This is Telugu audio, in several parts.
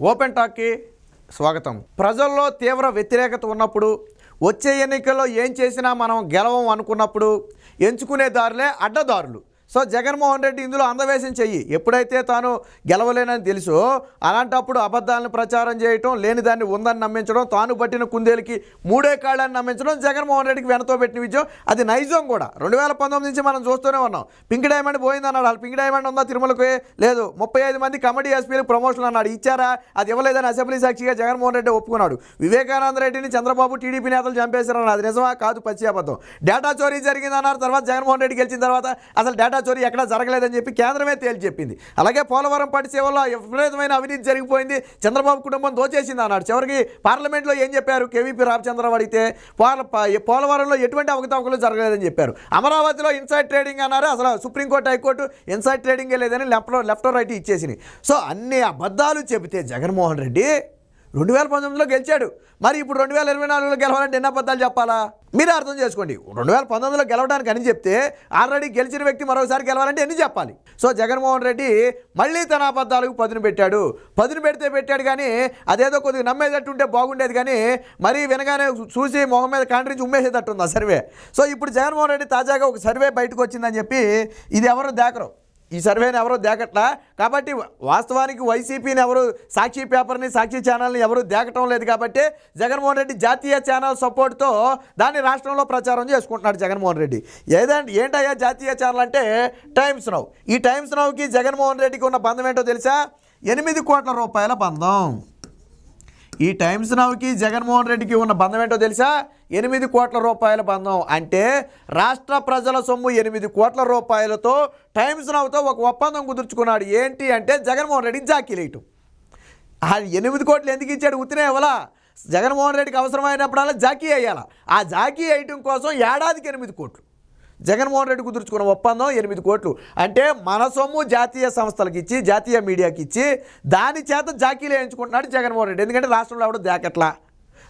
ఓపెన్ టాక్కి స్వాగతం. ప్రజల్లో తీవ్ర వ్యతిరేకత ఉన్నప్పుడు వచ్చే ఎన్నికల్లో ఏం చేసినా మనం గెలవం అనుకున్నప్పుడు ఎంచుకునే దారులే అడ్డదారులు. సో జగన్మోహన్ రెడ్డి ఇందులో అందవేశం చెయ్యి. ఎప్పుడైతే తాను గెలవలేనని తెలుసో అలాంటప్పుడు అబద్ధాలను ప్రచారం చేయటం లేని దాన్ని ఉందని నమ్మించడం తాను పట్టిన కుందేలకి మూడే కాళ్ళని నమ్మించడం జగన్మోహన్ రెడ్డికి వెనతో పెట్టిన విజయం. అది నైజం కూడా. రెండు వేల పంతొమ్మిది నుంచి మనం చూస్తూనే ఉన్నాం. పింక్ డైమండ్ పోయింది అన్నాడు వాళ్ళు పింక్ డైమండ్ ఉందా తిరుమలకి? లేదు. ముప్పై ఐదు మంది కమిటీ ఎస్పీలకు ప్రమోషన్ అన్నాడు. ఇచ్చారా? అది ఇవ్వలేదని అసెంబ్లీ సాక్షిగా జగన్మోహన్ రెడ్డి ఒప్పుకున్నాడు. వివేకానంద రెడ్డిని చంద్రబాబు టీడీపీ నేతలు చంపేశారన్నారు అది నిజమా? కాదు పచ్చి అబద్ధం. డేటా చోరీ జరిగిందన్నారు. తర్వాత జగన్మోహన్ రెడ్డి గెలిచిన తర్వాత అసలు డేటా చోరీ ఎక్కడా జరగలేదని చెప్పి కేంద్రమే తేల్చి చెప్పింది. అలాగే పోలవరం పట్టి సేవల్లో విపరీతమైన అవినీతి జరిగిపోయింది. చంద్రబాబు కుటుంబం దోచేసింది అన్నాడు. చివరికి పార్లమెంట్లో ఏం చెప్పారు? కేవీపీ రామచంద్రరావు అడిగితే పోలవరంలో ఎటువంటి అవకతవకలు జరగలేదని చెప్పారు. అమరావతిలో ఇన్సైడ్ ట్రేడింగ్ అన్నారు. అసలు సుప్రీంకోర్టు హైకోర్టు ఇన్సైడ్ ట్రేడింగే లేదని లెఫ్ట్ లెఫ్ట్ రైట్ ఇచ్చేసినాయి. సో అన్ని అబద్ధాలు చెబితే జగన్మోహన్ రెడ్డి రెండు వేల పంతొమ్మిదిలో గెలిచాడు. మరి ఇప్పుడు రెండు వేల ఇరవై నాలుగులో గెలవాలంటే ఎన్ని అబద్ధాలు చెప్పాలా? మీరే అర్థం చేసుకోండి. రెండు వేల పంతొమ్మిదిలో గెలవడానికి అని చెప్తే ఆల్రెడీ గెలిచిన వ్యక్తి మరోసారి గెలవాలంటే ఎన్ని చెప్పాలి? సో జగన్మోహన్ రెడ్డి మళ్ళీ తన అబద్ధాలకు పదును పెట్టాడు. పదును పెడితే పెట్టాడు కానీ అదేదో కొద్దిగా నమ్మేటట్టు ఉంటే బాగుండేది కానీ మరీ వినగానే చూసి మొహం మీద కాండ్రించి ఉమ్మేసేటట్టు ఉంది ఆ సర్వే? సో ఇప్పుడు జగన్మోహన్ రెడ్డి తాజాగా ఒక సర్వే బయటకు వచ్చిందని చెప్పి ఇది ఎవరు దాకరు? ఈ సర్వేని ఎవరు దేకట్లా? కాబట్టి వాస్తవానికి వైసీపీని ఎవరు సాక్షి పేపర్ని సాక్షి ఛానల్ని ఎవరు దేకటం లేదు కాబట్టి జగన్మోహన్ రెడ్డి జాతీయ ఛానల్ సపోర్ట్తో దాన్ని రాష్ట్రంలో ప్రచారం చేసుకుంటున్నాడు జగన్మోహన్ రెడ్డి. ఏదంటే ఏంటయ్యా జాతీయ ఛానల్ అంటే టైమ్స్ నౌ. ఈ టైమ్స్ నౌకి జగన్మోహన్ రెడ్డికి ఉన్న బంధం ఏంటో తెలుసా? ఎనిమిది కోట్ల రూపాయల బంధం. ఈ టైమ్స్ నవ్కి జగన్మోహన్ రెడ్డికి ఉన్న బంధం ఏంటో తెలుసా? ఎనిమిది కోట్ల రూపాయల బంధం. అంటే రాష్ట్ర ప్రజల సొమ్ము ఎనిమిది కోట్ల రూపాయలతో టైమ్స్ నవ్తో ఒక ఒప్పందం కుదుర్చుకున్నాడు. ఏంటి అంటే జగన్మోహన్ రెడ్డికి జాకీలేయటం ఆ ఎనిమిది కోట్లు ఎందుకు ఇచ్చాడు? ఉత్తినే ఇవ్వాలా? జగన్మోహన్ రెడ్డికి అవసరమైనప్పుడల్లా జాకీ అయ్యాల ఆ జాకీ వేయటం కోసం ఏడాదికి ఎనిమిది కోట్లు. జగన్మోహన్ రెడ్డి కుదుర్చుకున్న ఒప్పందం ఎనిమిది కోట్లు. అంటే మన సొమ్ము జాతీయ సంస్థలకు ఇచ్చి జాతీయ మీడియాకి ఇచ్చి దాని చేత జాకీలు వేయించుకుంటున్నాడు జగన్మోహన్ రెడ్డి. ఎందుకంటే రాష్ట్రంలో ఎవడో దాకట్లా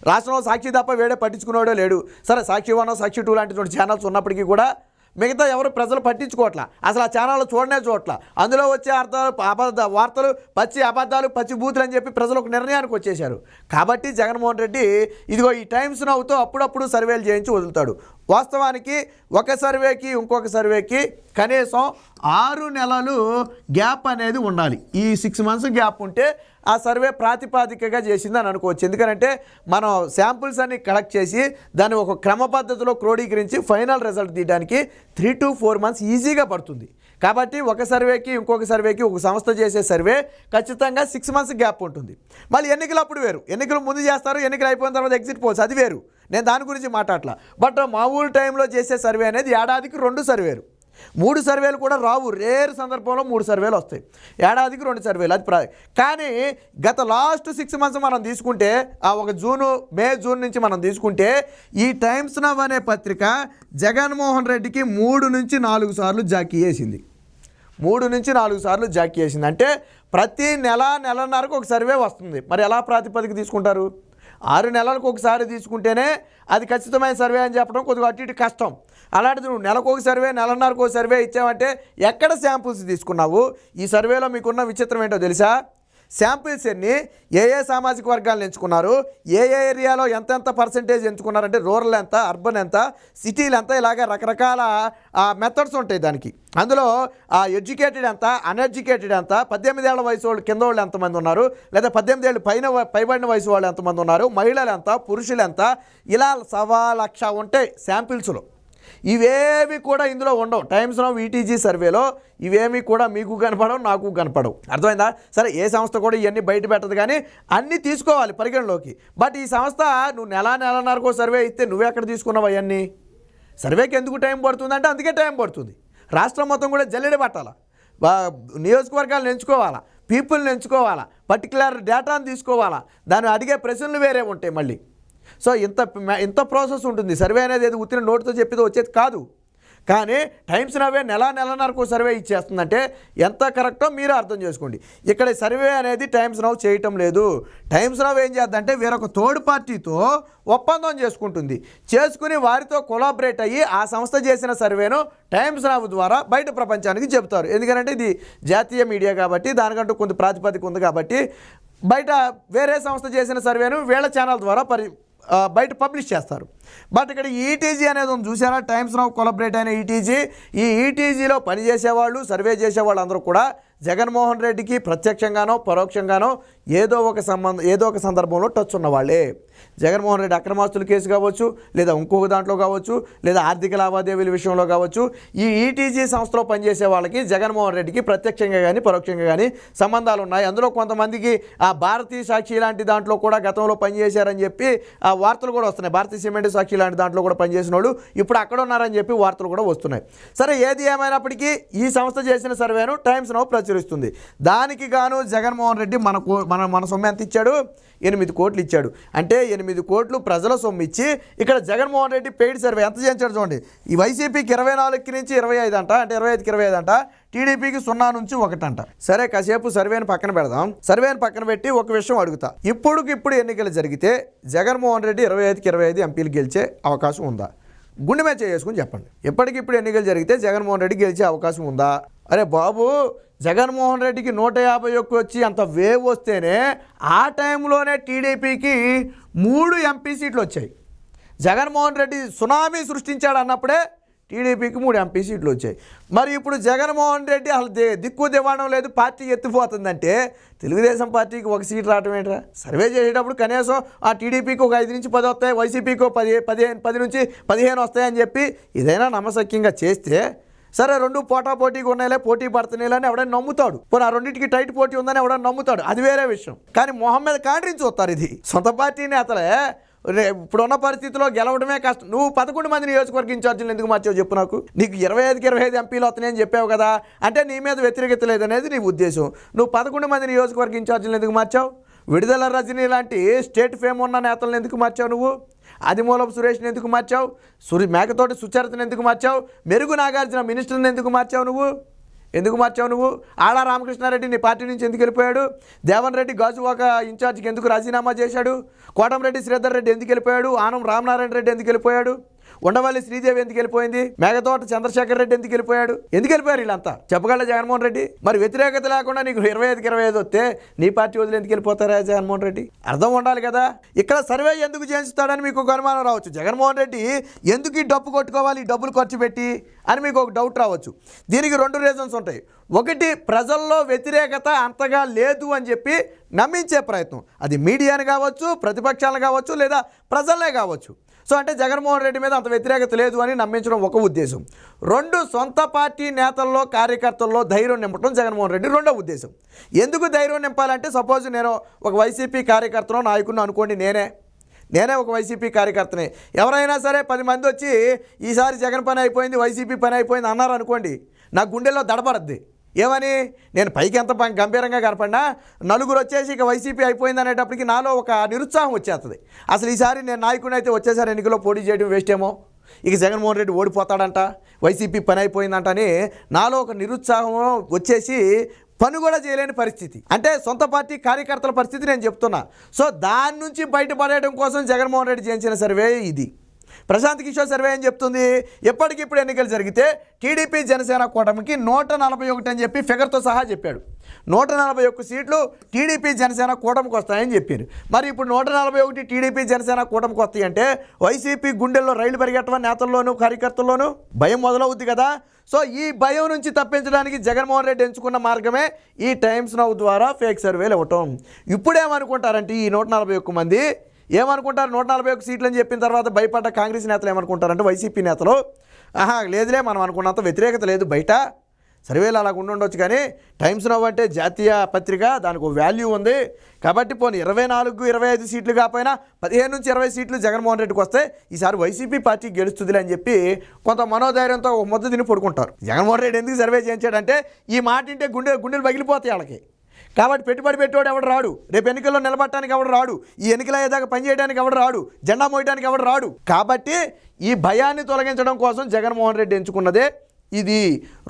రాష్ట్రంలో సాక్షి తప్ప వేడే పట్టించుకునేవాడే లేడు. సరే సాక్షి వన్ సాక్షి టూ లాంటి ఛానల్స్ ఉన్నప్పటికీ కూడా మిగతా ఎవరు ప్రజలు పట్టించుకోవట్లా. అసలు ఆ ఛానల్ చూడనే చూడట్లా. అందులో వచ్చే అర్థాలు అబద్ధ వార్తలు పచ్చి అబద్ధాలు పచ్చి బూతులు అని చెప్పి ప్రజలు ఒక నిర్ణయానికి వచ్చేశారు. కాబట్టి జగన్మోహన్ రెడ్డి ఇదిగో ఈ టైమ్స్ నవ్వుతూ అప్పుడప్పుడు సర్వేలు చేయించి వదులుతాడు. వాస్తవానికి ఒక సర్వేకి ఇంకొక సర్వేకి కనీసం ఆరు నెలలు గ్యాప్ అనేది ఉండాలి. ఈ సిక్స్ మంత్స్ గ్యాప్ ఉంటే ఆ సర్వే ప్రాతిపాదికగా చేసిందని అనుకోవచ్చు. ఎందుకంటే మనం శాంపుల్స్ అన్ని కలెక్ట్ చేసి దాన్ని ఒక క్రమ పద్ధతిలో క్రోడీకరించి ఫైనల్ రిజల్ట్ తీయడానికి త్రీ టు ఫోర్ మంత్స్ ఈజీగా పడుతుంది. కాబట్టి ఒక సర్వేకి ఇంకొక సర్వేకి ఒక సంస్థ చేసే సర్వే ఖచ్చితంగా సిక్స్ మంత్స్ గ్యాప్ ఉంటుంది. మళ్ళీ ఎన్నికలు అప్పుడు వేరు. ఎన్నికలు ముందు చేస్తారు ఎన్నికలు అయిపోయిన తర్వాత ఎగ్జిట్ పోల్స్ అది వేరు. నేను దాని గురించి మాట్లాడలా బట్ మామూలు టైంలో చేసే సర్వే అనేది ఏడాదికి రెండు సర్వేలు. మూడు సర్వేలు కూడా రావు. రేర్ సందర్భంలో మూడు సర్వేలు వస్తాయి. ఏడాదికి రెండు సర్వేలు. అది ప్రా కానీ గత లాస్ట్ సిక్స్ మంత్స్ మనం తీసుకుంటే ఆ ఒక జూను మే జూన్ నుంచి మనం తీసుకుంటే ఈ టైమ్స్ నవ్ అనే పత్రిక జగన్మోహన్ రెడ్డికి మూడు నుంచి నాలుగు సార్లు జాకీ వేసింది మూడు నుంచి నాలుగు సార్లు జాకీ వేసింది అంటే ప్రతి నెల నెలన్నరకు ఒక సర్వే వస్తుంది. మరి ఎలా ప్రాతిపదిక తీసుకుంటారు? ఆరు నెలలకు ఒకసారి తీసుకుంటేనే అది ఖచ్చితమైన సర్వే అని చెప్పడం కొద్దిగా అటు ఇటు కష్టం. అలాంటిది నువ్వు నెలకు ఒక సర్వే నెలన్నరకు ఒక సర్వే ఇచ్చావంటే ఎక్కడ శాంపుల్స్ తీసుకున్నావు? ఈ సర్వేలో మీకున్న విచిత్రం ఏంటో తెలుసా? శాంపిల్స్ ఎన్ని ఏ ఏ సామాజిక వర్గాలను ఎంచుకున్నారు ఏ ఏ ఏరియాలో ఎంతెంత పర్సంటేజ్ ఎంచుకున్నారంటే రూరల్ ఎంత అర్బన్ ఎంత సిటీలు ఎంత ఇలాగ రకరకాల మెథడ్స్ ఉంటాయి దానికి. అందులో ఎడ్యుకేటెడ్ ఎంత అన్ఎడ్యుకేటెడ్ ఎంత పద్దెనిమిదేళ్ళ వయసు వాళ్ళు కింద వాళ్ళు ఎంతమంది ఉన్నారు లేదా పద్దెనిమిది ఏళ్ళు పైన పైబడిన వయసు వాళ్ళు ఎంతమంది ఉన్నారు మహిళలు ఎంత పురుషులు ఎంత ఇలా సవా లక్ష ఉంటాయి శాంపిల్స్లో. ఇవేవి కూడా ఇందులో ఉండవు. టైమ్స్ ఆఫ్ ఈటీజీ సర్వేలో ఇవేమి కూడా మీకు కనపడవు నాకు కనపడవు. అర్థమైందా? సరే ఏ సంస్థ కూడా ఇవన్నీ బయట పెట్టదు కానీ అన్నీ తీసుకోవాలి పరిగణలోకి. బట్ ఈ సంస్థ నువ్వు నెల నెలన్నరకో సర్వే ఇస్తే నువ్వెక్కడ తీసుకున్నావు అవన్నీ సర్వేకి ఎందుకు టైం పడుతుంది అంటే అందుకే టైం పడుతుంది. రాష్ట్రం మొత్తం కూడా జల్లెడ పట్టాలా? బా- నియోజకవర్గాలను ఎంచుకోవాలా? పీపుల్ని ఎంచుకోవాలా? పర్టికులర్ డేటాను తీసుకోవాలా? దాన్ని అడిగే ప్రశ్నలు వేరే ఉంటాయి మళ్ళీ. సో ఇంత ఇంత ప్రాసెస్ ఉంటుంది. సర్వే అనేది ఏది ఉత్తిన నోటుతో చెప్పేది వచ్చేది కాదు. కానీ టైమ్స్ నవే నెల నెలన్నరకు సర్వే ఇచ్చేస్తుందంటే ఎంత కరెక్టో మీరు అర్థం చేసుకోండి. ఇక్కడ సర్వే అనేది టైమ్స్ నవ్ చేయటం లేదు. టైమ్స్ నవ్ ఏం చేద్దంటే వేరొక థర్డ్ పార్టీతో ఒప్పందం చేసుకుంటుంది. చేసుకుని వారితో కొలాబరేట్ అయ్యి ఆ సంస్థ చేసిన సర్వేను టైమ్స్ నవ్ ద్వారా బయట ప్రపంచానికి చెబుతారు. ఎందుకంటే ఇది జాతీయ మీడియా కాబట్టి దానికంటూ కొంత ప్రాతిపదిక ఉంది కాబట్టి బయట వేరే సంస్థ చేసిన సర్వేను వీళ్ళ ఛానల్ ద్వారా పరి బయట పబ్లిష్ చేస్తారు. బట్ ఇక్కడ ఈటీజీ అనేది ఉంది. చూసారా టైమ్స్ నౌ కొలబరేట్ అయిన ఈటీజీ ఈ ఈటీజీలో పనిచేసేవాళ్ళు సర్వే చేసేవాళ్ళు అందరూ కూడా జగన్మోహన్ రెడ్డికి ప్రత్యక్షంగానో పరోక్షంగానో ఏదో ఒక సంబంధం ఏదో ఒక సందర్భంలో టచ్ ఉన్నవాళ్ళే జగన్మోహన్ రెడ్డి అక్రమాస్తుల కేసు కావచ్చు లేదా ఇంకొక దాంట్లో కావచ్చు లేదా ఆర్థిక లావాదేవీల విషయంలో కావచ్చు ఈ ఈటీజీ సంస్థలో పనిచేసే వాళ్ళకి జగన్మోహన్ రెడ్డికి ప్రత్యక్షంగా కానీ పరోక్షంగా కానీ సంబంధాలు ఉన్నాయి. అందులో కొంతమందికి ఆ భారతీయ సాక్షి లాంటి దాంట్లో కూడా గతంలో పనిచేశారని చెప్పి ఆ వార్తలు కూడా వస్తున్నాయి. భారతీయ సిమెంట్ సాక్షి లాంటి దాంట్లో కూడా పనిచేసిన వాళ్ళు ఇప్పుడు అక్కడ ఉన్నారని చెప్పి వార్తలు కూడా వస్తున్నాయి. సరే ఏది ఏమైనప్పటికీ ఈ సంస్థ చేసిన సర్వేను టైమ్స్ నౌ ప్రచురిస్తుంది దానికి గాను జగన్మోహన్ రెడ్డి మన మన మన సొమ్ము ఎంత ఇచ్చాడు ఎనిమిది కోట్లు ఇచ్చాడు. అంటే ఎనిమిది కోట్లు ప్రజల సొమ్ము ఇచ్చి ఇక్కడ జగన్మోహన్ రెడ్డి పెయిడ్ సర్వే ఎంత చేయించాడు చూడండి. ఈ వైసీపీకి ఇరవై నాలుగుకి నుంచి ఇరవై ఐదు అంట అంటే ఇరవై ఐదుకి ఇరవై ఐదు అంట టీడీపీకి సున్నా నుంచి ఒకటంట సరే కాసేపు సర్వేని పక్కన పెడదాం. సర్వేని పక్కన పెట్టి ఒక విషయం అడుగుతా. ఇప్పుడుకి ఇప్పుడు ఎన్నికలు జరిగితే జగన్మోహన్ రెడ్డి ఇరవై ఐదుకి ఇరవై ఐదు ఎంపీలు గెలిచే అవకాశం ఉందా? గుండె మ్యాచ్ చేసుకుని చెప్పండి. ఎప్పటికిప్పుడు ఎన్నికలు జరిగితే జగన్మోహన్ రెడ్డి గెలిచే అవకాశం ఉందా? అరే బాబు జగన్మోహన్ రెడ్డికి నూట యాభై ఒక్క వచ్చి అంత వేవ్ వస్తేనే ఆ టైంలోనే టీడీపీకి మూడు ఎంపీ సీట్లు వచ్చాయి. జగన్మోహన్ రెడ్డి సునామీ సృష్టించాడు అన్నప్పుడే టీడీపీకి మూడు ఎంపీ సీట్లు వచ్చాయి. మరి ఇప్పుడు జగన్మోహన్ రెడ్డి అసలు దిక్కు దివ్వడం లేదు పార్టీ ఎత్తిపోతుందంటే తెలుగుదేశం పార్టీకి ఒక సీట్ రావటం ఏంట్రా? సర్వే చేసేటప్పుడు కనీసం ఆ టీడీపీకి ఒక ఐదు నుంచి పది వస్తాయి వైసీపీకి ఒక పది పదిహేను పది నుంచి పదిహేను వస్తాయని చెప్పి ఇదైనా నమ్మసక్యంగా చేస్తే సరే రెండు పోటా పోటీగా ఉన్నాయిలే పోటీ పడుతున్నాయిలే అని ఎవడైనా నమ్ముతాడు. పోనీ ఆ రెండింటికి టైట్ పోటీ ఉందని ఎవడైనా నమ్ముతాడు. అది వేరే విషయం. కానీ మొహం మీద కాండ్రించి చూస్తారు ఇది. సొంత పార్టీ నేతలే ఇప్పుడున్న పరిస్థితిలో గెలవడమే కష్టం. నువ్వు పదకొండు మంది నియోజకవర్గ ఇన్ఛార్జీలు ఎందుకు మార్చావు చెప్పు నాకు? నీకు ఇరవై ఐదుకి ఇరవై ఐదు ఎంపీలు వస్తున్నాయని చెప్పావు కదా. అంటే నీ మీద వ్యతిరేకత లేదనేది నీ ఉద్దేశం. నువ్వు పదకొండు మంది నియోజకవర్గ ఇన్ఛార్జీలు ఎందుకు మార్చావు? విడుదల రజనీ లాంటి స్టేట్ ఫేమ్ ఉన్న నేతలను ఎందుకు మార్చావు నువ్వు? ఆదిమూలపు సురేష్ని ఎందుకు మార్చావు? సురి మేకతోటి సుచరితను ఎందుకు మార్చావు? మెరుగు నాగార్జున మినిస్టర్ని ఎందుకు మార్చావు నువ్వు? ఎందుకు మార్చావు నువ్వు? ఆళ్ళ రామకృష్ణారెడ్డి నీ పార్టీ నుంచి ఎందుకు వెళ్ళిపోయాడు? దేవన్ రెడ్డి గాజువాక ఇన్ఛార్జికి ఎందుకు రాజీనామా చేశాడు? కోటంరెడ్డి శ్రీధర్ రెడ్డి ఎందుకు వెళ్ళిపోయాడు? ఆనం రామనారాయణ రెడ్డి ఎందుకు వెళ్ళిపోయాడు? ఉండవల్లి శ్రీదేవి ఎందుకు వెళ్ళిపోయింది? మేఘతోట చంద్రశేఖర్ రెడ్డి ఎందుకు వెళ్ళిపోయాడు? ఎందుకు వెళ్ళిపోయారు వీళ్ళంతా? చెప్పగల జగన్మోహన్ రెడ్డి? మరి వ్యతిరేకత లేకుండా నీకు ఇరవై ఐదుకి ఇరవై ఐదు వస్తే నీ పార్టీ వదిలి ఎందుకు వెళ్ళిపోతారా జగన్మోహన్ రెడ్డి? అర్థం ఉండాలి కదా? ఇక్కడ సర్వే ఎందుకు చేయించుతాడని మీకు ఒక అనుమానం రావచ్చు. జగన్మోహన్ రెడ్డి ఎందుకు ఈ డబ్బు కొట్టుకోవాలి ఈ డబ్బులు ఖర్చు పెట్టి అని మీకు ఒక డౌట్ రావచ్చు. దీనికి రెండు రీజన్స్ ఉంటాయి. ఒకటి ప్రజల్లో వ్యతిరేకత అంతగా లేదు అని చెప్పి నమ్మించే ప్రయత్నం. అది మీడియాని కావచ్చు ప్రతిపక్షాలను కావచ్చు లేదా ప్రజలనే కావచ్చు. సో అంటే జగన్మోహన్ రెడ్డి మీద అంత వ్యతిరేకత లేదు అని నమ్మించడం ఒక ఉద్దేశం. రెండు సొంత పార్టీ నేతల్లో కార్యకర్తల్లో ధైర్యం నింపడం జగన్మోహన్ రెడ్డి రెండో ఉద్దేశం. ఎందుకు ధైర్యం నింపాలంటే సపోజ్ నేను ఒక వైసీపీ కార్యకర్తను నాయకుడిని అనుకోండి నేనే. నేనే ఒక వైసీపీ కార్యకర్తనే. ఎవరైనా సరే పది మంది వచ్చి ఈసారి జగన్ పని అయిపోయింది వైసీపీ పని అయిపోయింది అన్నారు అనుకోండి నా గుండెల్లో దడబడద్ది. ఏమని? నేను పైకి ఎంత గంభీరంగా కనపడినా నలుగురు వచ్చేసి ఇక వైసీపీ అయిపోయింది అనేటప్పటికి నాలో ఒక నిరుత్సాహం వచ్చేస్తుంది. అసలు ఈసారి నేను నాయకుడిని అయితే వచ్చేసారి ఎన్నికలో పోటీ చేయడం వేస్ట్ ఏమో. ఇక జగన్మోహన్ రెడ్డి ఓడిపోతాడంట వైసీపీ పని అయిపోయిందంట అని నాలో ఒక నిరుత్సాహం వచ్చేసి పని కూడా చేయలేని పరిస్థితి. అంటే సొంత పార్టీ కార్యకర్తల పరిస్థితి నేను చెప్తున్నా. సో దాని నుంచి బయటపడేయడం కోసం జగన్మోహన్ రెడ్డి చేయించిన సర్వే ఇది. ప్రశాంత్ కిషోర్ సర్వే ఏం చెప్తుంది? ఎప్పటికిప్పుడు ఎన్నికలు జరిగితే టీడీపీ జనసేన కూటమికి నూట నలభై ఒకటి అని చెప్పి ఫిగర్తో సహా చెప్పాడు. నూట నలభై ఒక్క సీట్లు టీడీపీ జనసేన కూటమికి వస్తాయని చెప్పారు. మరి ఇప్పుడు నూట నలభై ఒకటి టీడీపీ జనసేన కూటమికి వస్తాయి అంటే వైసీపీ గుండెల్లో రైలు పరిగెట్టడం నేతల్లోనూ కార్యకర్తల్లోనూ భయం మొదలవుద్ది కదా. సో ఈ భయం నుంచి తప్పించడానికి జగన్మోహన్ రెడ్డి ఎంచుకున్న మార్గమే ఈ టైమ్స్ నౌ ద్వారా ఫేక్ సర్వేలు ఇవ్వటం. ఇప్పుడేమనుకుంటారంటే ఈ నూట నలభై ఒక్క మంది ఏమనుకుంటారు? నూట నలభై ఒక్క సీట్లు అని చెప్పిన తర్వాత భయపడ్డ కాంగ్రెస్ నేతలు ఏమనుకుంటారంటే వైసీపీ నేతలు? ఆహా లేదులే మనం అనుకున్నంత వ్యతిరేకత లేదు బయట. సర్వేలు అలా ఉండొచ్చు కానీ టైమ్స్ నవ్ అంటే జాతీయ పత్రిక దానికి ఒక వాల్యూ ఉంది. కాబట్టి పోనీ ఇరవై నాలుగు ఇరవై ఐదు సీట్లు కాకపోయినా పదిహేను నుంచి ఇరవై సీట్లు జగన్మోహన్ రెడ్డికి వస్తే ఈసారి వైసీపీ పార్టీ గెలుస్తుందిలే అని చెప్పి కొంత మనోధైర్యంతో ఒక ముద్ద తిని పడుకుంటారు. జగన్మోహన్ రెడ్డి ఎందుకు సర్వే చేయించాడంటే ఈ మాట వింటే గుండె గుండెలు పగిలిపోతాయి వాళ్ళకి. కాబట్టి పెట్టుబడి పెట్టేవాడు ఎవడు రాడు? రేపు ఎన్నికల్లో నిలబడటానికి ఎవడు రాడు? ఈ ఎన్నికలు అయ్యేదాకా పనిచేయడానికి ఎవడు రాడు? జెండా మోయడానికి ఎవడు రాడు? కాబట్టి ఈ భయాన్ని తొలగించడం కోసం జగన్మోహన్ రెడ్డి ఎంచుకున్నదే ఇది.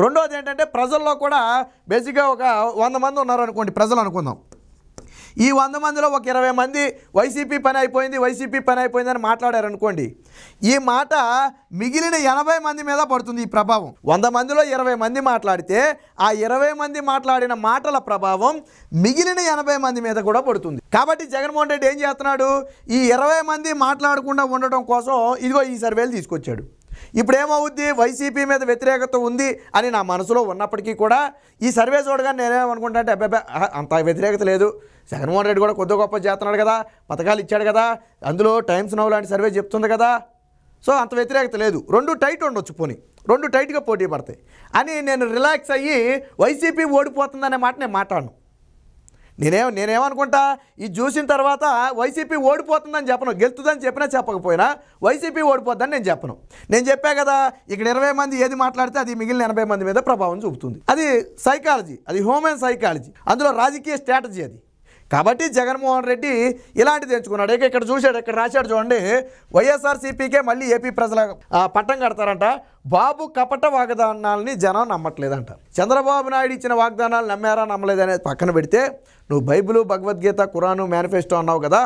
రెండోది ఏంటంటే ప్రజల్లో కూడా బేసిక్గా ఒక వంద మంది ఉన్నారు అనుకోండి ప్రజలు అనుకుందాం. ఈ వంద మందిలో ఒక ఇరవై మంది వైసీపీ పని అయిపోయింది వైసీపీ పని అయిపోయింది అని మాట్లాడారు అనుకోండి ఈ మాట మిగిలిన ఎనభై మంది మీద పడుతుంది ఈ ప్రభావం. వంద మందిలో ఇరవై మంది మాట్లాడితే ఆ ఇరవై మంది మాట్లాడిన మాటల ప్రభావం మిగిలిన ఎనభై మంది మీద కూడా పడుతుంది. కాబట్టి జగన్మోహన్ రెడ్డి ఏం చేస్తున్నాడు? ఈ ఇరవై మంది మాట్లాడకుండా ఉండటం కోసం ఇదిగో ఈ సర్వేలు తీసుకొచ్చాడు. ఇప్పుడు ఏమవుద్ది వైసీపీ మీద వ్యతిరేకత ఉంది అని నా మనసులో ఉన్నప్పటికీ కూడా ఈ సర్వే చూడగానే నేనేమనుకుంటా అంటే అబ్బాయి అంత వ్యతిరేకత లేదు. జగన్మోహన్ రెడ్డి కూడా కొద్ది గొప్ప చేస్తున్నాడు కదా పథకాలు ఇచ్చాడు కదా అందులో టైమ్స్ నవ్ లాంటి సర్వే చెప్తుంది కదా. సో అంత వ్యతిరేకత లేదు. రెండు టైట్ ఉండొచ్చు పోనీ. రెండు టైట్గా పోటీ పడతాయి. అని నేను రిలాక్స్ అయ్యి వైసీపీ ఓడిపోతుందనే మాట నేను మాట్లాడను. నేనేం నేనేమనుకుంటా ఇది చూసిన తర్వాత వైసీపీ ఓడిపోతుందని చెప్పను. గెలుతుందని చెప్పినా చెప్పకపోయినా వైసీపీ ఓడిపోద్దని నేను చెప్పను. నేను చెప్పా కదా ఇక్కడ ఇరవై మంది ఏది మాట్లాడితే అది మిగిలిన ఎనభై మంది మీద ప్రభావం చూపుతుంది. అది సైకాలజీ అది హ్యూమన్ సైకాలజీ అందులో రాజకీయ స్ట్రాటజీ అది. కాబట్టి జగన్మోహన్ రెడ్డి ఇలాంటిది ఎంచుకున్నాడు. ఇక ఇక్కడ చూశాడు ఇక్కడ రాశాడు చూడండి. వైఎస్ఆర్సీపీకే మళ్ళీ ఏపీ ప్రజల పట్టం కడతారంట. బాబు కపట వాగ్దానాలని జనం నమ్మట్లేదంట. చంద్రబాబు నాయుడు ఇచ్చిన వాగ్దానాలు నమ్మారా నమ్మలేదనేది పక్కన పెడితే నువ్వు బైబిలు భగవద్గీత ఖురాను మేనిఫెస్టో అన్నావు కదా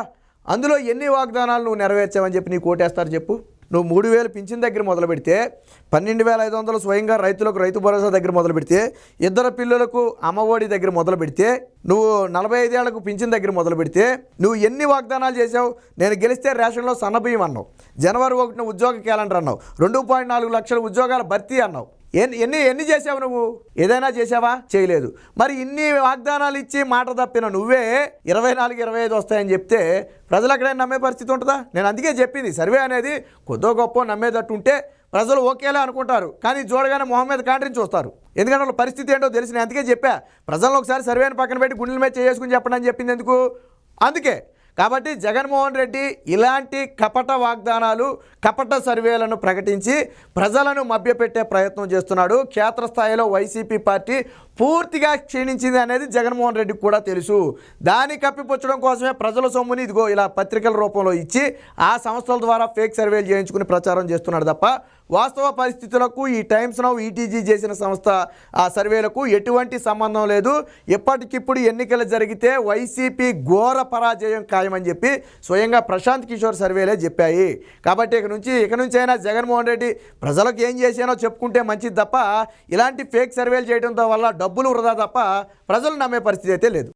అందులో ఎన్ని వాగ్దానాలు నువ్వు నెరవేర్చావని చెప్పి నీకు ఓటేస్తారు చెప్పు. నువ్వు మూడు వేలు పింఛన్ దగ్గర మొదలు పెడితే పన్నెండు వేల ఐదు వందలు స్వయంగా రైతులకు రైతు భరోసా దగ్గర మొదలు పెడితే ఇద్దరు పిల్లలకు అమ్మఒడి దగ్గర మొదలు పెడితే నువ్వు నలభై ఐదేళ్ళకు పింఛన్ దగ్గర మొదలు పెడితే నువ్వు ఎన్ని వాగ్దానాలు చేసావు నేను గెలిస్తే రేషన్లో సన్నబియ్యం అన్నావు. జనవరి ఒకటిన ఉద్యోగ క్యాలెండర్ అన్నావు. రెండు పాయింట్ నాలుగు లక్షల ఉద్యోగాల భర్తీ అన్నావు. ఎన్ని ఎన్ని ఎన్ని చేసావు నువ్వు? ఏదైనా చేసావా చేయలేదు. మరి ఇన్ని వాగ్దానాలు ఇచ్చి మాట తప్పిన నువ్వే ఇరవై నాలుగు ఇరవై ఐదు వస్తాయని చెప్తే ప్రజలు ఎక్కడైనా నమ్మే పరిస్థితి ఉంటుందా? నేను అందుకే చెప్పింది సర్వే అనేది కొద్దో గొప్ప నమ్మేటట్టు ఉంటే ప్రజలు ఓకేలే అనుకుంటారు కానీ చూడగానే మొహం మీద కాంట్రించి చూస్తారు. ఎందుకంటే వాళ్ళ పరిస్థితి ఏంటో తెలిసి నేను అందుకే చెప్పా ప్రజలను ఒకసారి సర్వేని పక్కన పెట్టి గుండెల మీద చేసుకుని చెప్పండి అని చెప్పింది ఎందుకు? అందుకే కాబట్టి జగన్మోహన్ రెడ్డి ఇలాంటి కపట వాగ్దానాలు కపట సర్వేలను ప్రకటించి ప్రజలను మభ్యపెట్టే ప్రయత్నం చేస్తున్నాడు. క్షేత్రస్థాయిలో వైసీపీ పార్టీ పూర్తిగా క్షీణించింది అనేది జగన్మోహన్ రెడ్డికి కూడా తెలుసు. దాన్ని కప్పిపుచ్చడం కోసమే ప్రజల సొమ్ముని ఇదిగో ఇలా పత్రికల రూపంలో ఇచ్చి ఆ సంస్థల ద్వారా ఫేక్ సర్వేలు చేయించుకుని ప్రచారం చేస్తున్నాడు తప్ప వాస్తవ పరిస్థితులకు ఈ టైమ్స్ నౌ ఈటీజీ చేసిన సంస్థ ఆ సర్వేలకు ఎటువంటి సంబంధం లేదు. ఎప్పటికిప్పుడు ఎన్నికలు జరిగితే వైసీపీ ఘోర పరాజయం ఖాయమని చెప్పి స్వయంగా ప్రశాంత్ కిషోర్ సర్వేలే చెప్పాయి. కాబట్టి ఇక నుంచి ఇక నుంచి అయినా జగన్మోహన్ రెడ్డి ప్రజలకు ఏం చేశానో చెప్పుకుంటే మంచిది తప్ప ఇలాంటి ఫేక్ సర్వేలు చేయడం వల్ల డబ్బులు వృధా తప్ప ప్రజలు నమ్మే పరిస్థితి అయితే లేదు.